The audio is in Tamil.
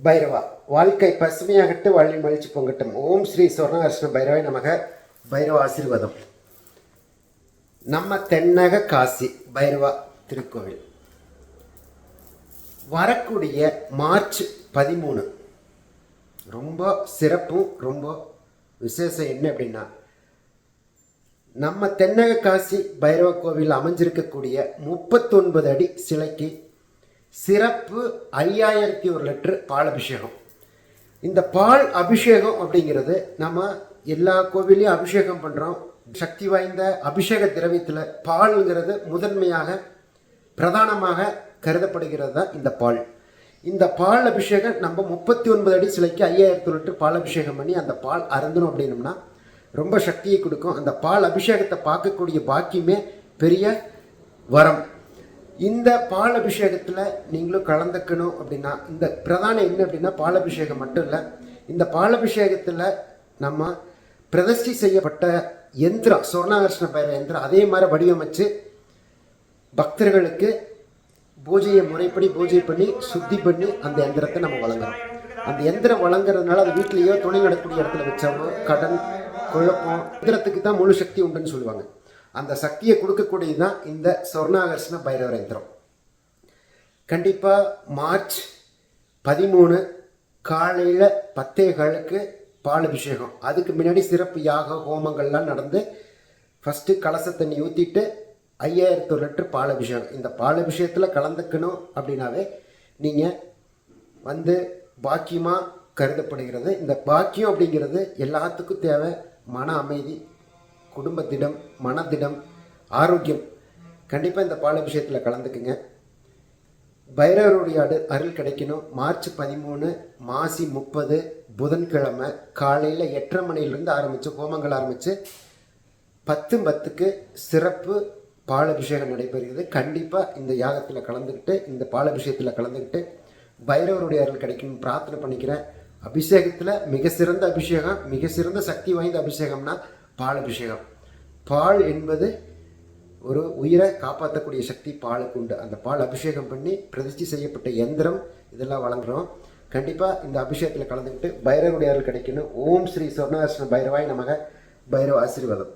பைரவா வாழ்க்கை பசுமையாகட்டு வாழ்வி மகிழ்ச்சி பொங்கட்டும். ஓம் ஸ்ரீ சுவர்ணகர்ஷ்ண பைரவாய் நமக. பைரவ ஆசீர்வாதம். நம்ம தென்னக காசி பைரவா திருக்கோவில். வரக்கூடிய மார்ச் பதிமூணு. ரொம்ப சிறப்பும் ரொம்ப விசேஷம் என்ன அப்படின்னா நம்ம தென்னக காசி பைரவ கோவில் அமைஞ்சிருக்கக்கூடிய முப்பத்தொன்பது அடி சிலைக்கு சிறப்பு ஐயாயிரத்தி ஒரு லிட்டரு பால் அபிஷேகம். இந்த பால் அபிஷேகம் அப்படிங்கிறது நம்ம எல்லா கோவிலையும் அபிஷேகம் பண்ணுறோம் சக்தி வாய்ந்த அபிஷேக திரவியத்தில் பால்ங்கிறது முதன்மையாக பிரதானமாக கருதப்படுகிறது தான் இந்த பால். இந்த பால் அபிஷேகம் நம்ம முப்பத்தி ஒன்பது அடி சிலைக்கு ஐயாயிரத்து லிட்டர் பால் அபிஷேகம் பண்ணி அந்த பால் அருந்தணும் அப்படின்னம்னா ரொம்ப சக்தியை கொடுக்கும். அந்த பால் அபிஷேகத்தை பார்க்கக்கூடிய பாக்கியமே பெரிய வரம். இந்த பால் அபிஷேகத்தில் நீங்களும் கலந்துக்கணும் அப்படின்னா இந்த பிரதானம் என்ன அப்படின்னா பால் அபிஷேகம் மட்டும் இல்லை இந்த பால் அபிஷேகத்தில் நம்ம பிரதிஷ்டி செய்யப்பட்ட எந்திரம் சொர்ணாகர்ஷ்ண பைர எந்திரம் அதே மாதிரி வடிவமைச்சு பக்தர்களுக்கு பூஜையை முறைப்படி பூஜை பண்ணி சுத்தி பண்ணி அந்த எந்திரத்தை நம்ம வழங்குறோம் அந்த எந்திரம் வழங்குறதுனால அது வீட்லேயோ துணை நடக்கூடிய இடத்துல வச்சாலும் கடன் குழப்பம் எந்திரத்துக்கு தான் முழு சக்தி உண்டுன்னு சொல்லுவாங்க. அந்த சக்தியை கொடுக்கக்கூடியது தான் இந்த சொர்ணாகர்ஷ்ண பைரவர் யந்திரம். கண்டிப்பாக மார்ச் பதிமூணு காலையில் பத்தே காலுக்கு பால் அபிஷேகம். அதுக்கு முன்னாடி சிறப்பு யாக ஹோமங்கள்லாம் நடந்து ஃபஸ்ட்டு கலச தண்ணி ஊற்றிட்டு ஐயாயிரத்து லிட்டர் பால் அபிஷேகம். இந்த பால் அபிஷேகத்தில் கலந்துக்கணும் அப்படின்னாவே நீங்கள் வந்து பாக்கியமாக கருதப்படுகிறது. இந்த பாக்கியம் அப்படிங்கிறது எல்லாத்துக்கும் தேவை. மன அமைதி குடும்பத்திடம் மனதிடம் ஆரோக்கியம். கண்டிப்பாக இந்த பாலபிஷேகத்தில் கலந்துக்குங்க. பைரவருடைய அடு அருள் கிடைக்கணும். மார்ச் பதிமூணு மாசி முப்பது புதன்கிழமை காலையில் எட்டரை மணிலேருந்து ஆரம்பித்து ஹோமங்கள் ஆரம்பித்து பத்து பத்துக்கு சிறப்பு பால் அபிஷேகம் நடைபெறுகிறது. கண்டிப்பாக இந்த யாகத்தில் கலந்துக்கிட்டு இந்த பாலபிஷேகத்தில் கலந்துக்கிட்டு பைரவருடைய அருள் கிடைக்கணும்னு பிரார்த்தனை பண்ணிக்கிறேன். அபிஷேகத்தில் மிக சிறந்த அபிஷேகம் மிக சிறந்த சக்தி வாய்ந்த அபிஷேகம்னா பால் அபிஷேகம் பால் என்பது ஒரு உயிரை காப்பாற்றக்கூடிய சக்தி பாலுக்கு உண்டு. அந்த பால் அபிஷேகம் பண்ணி பிரதிஷ்டி செய்யப்பட்ட எந்திரம் இதெல்லாம் வழங்குறோம். கண்டிப்பாக இந்த அபிஷேகத்தில் கலந்துக்கிட்டு பைரவருடைய கிடைக்கணும். ஓம் ஸ்ரீ சொர்ணாசன பைரவாய் நமக. பைரவ ஆசீர்வாதம்.